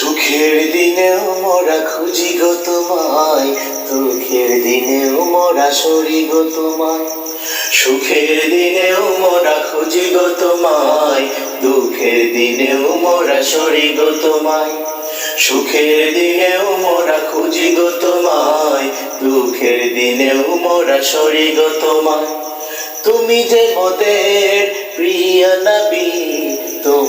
সুখের দিনেও মোরা খুঁজি গো তোমায়, দুঃখের দিনেও মোরা সরি গো তোমায়। সুখের দিনেও মোরা খুঁজি গো তোমায়, দুঃখের দিনেও মোরা সরি গো তোমায়। সুখের দিনেও মোরা খুঁজি গো তোমায়, দুঃখের দিনেও মোরা সরি গো তোমায়। তুমি যে মোদের প্রিয় নবী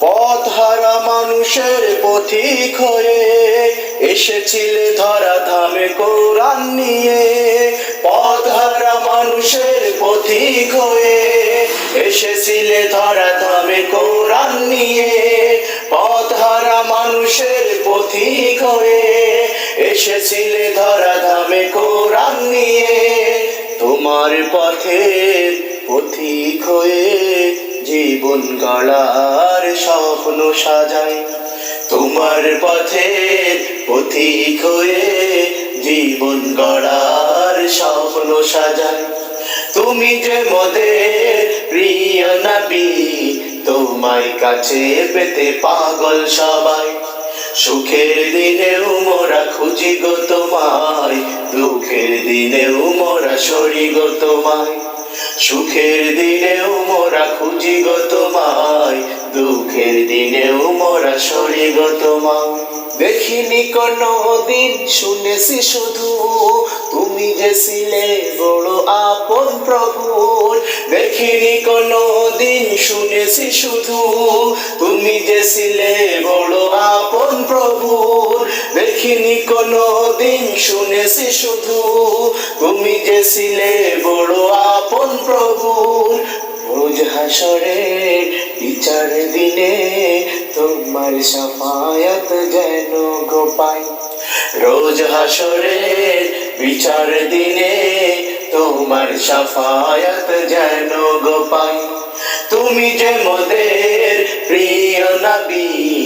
পথ হারা মানুষের পথিক হয়ে এসেছিলে ধরা ধামে কোরআন নিয়ে। পথ হারা মানুষের পথিক হয়ে এসেছিলে ধরা ধামে কোরআন নিয়ে। পথ হারা মানুষের পথিক হয়ে এসেছিলে ধরা ধামে কোরআন নিয়ে। তোমার পথে পথিক হয়ে জীবন গড়ার স্বপ্ন সাজাই। তোমার পথের পথিক হয়ে জীবন গড়ার স্বপ্ন সাজাই। তুমি যে মোদের প্রিয় নবী, তোমায় কাছে পেতে পাগল সবাই। সুখের দিনেও মোরা খুঁজি গো তোমায়, দুঃখের দিনেও মোরা সরি গো তোমায়। সুখের দিনেও মোরা খুঁজি গো তোমায়, দুঃখের দিনেও মোরা সরি গো তোমায়। দেখিনি কোনো দিন, শুনেছি শুধু তুমি যে ছিলে বড় আপন প্রভুর। দেখিনি কোনো দিন, শুনেছি শুধু তুমি যে ছিলে দেখিনি কোনো দিন শুনেছি শুধু, তুমি যে ছিলে বড় আপন প্রভুর রোজ হাসরের বিচার দিনে তোমার সাফায়াত যেন গোপাই রোজ হাসরের বিচার দিনে তোমার সাফায়াত যেন গোপাই তুমি যে মোদের প্রিয় নবী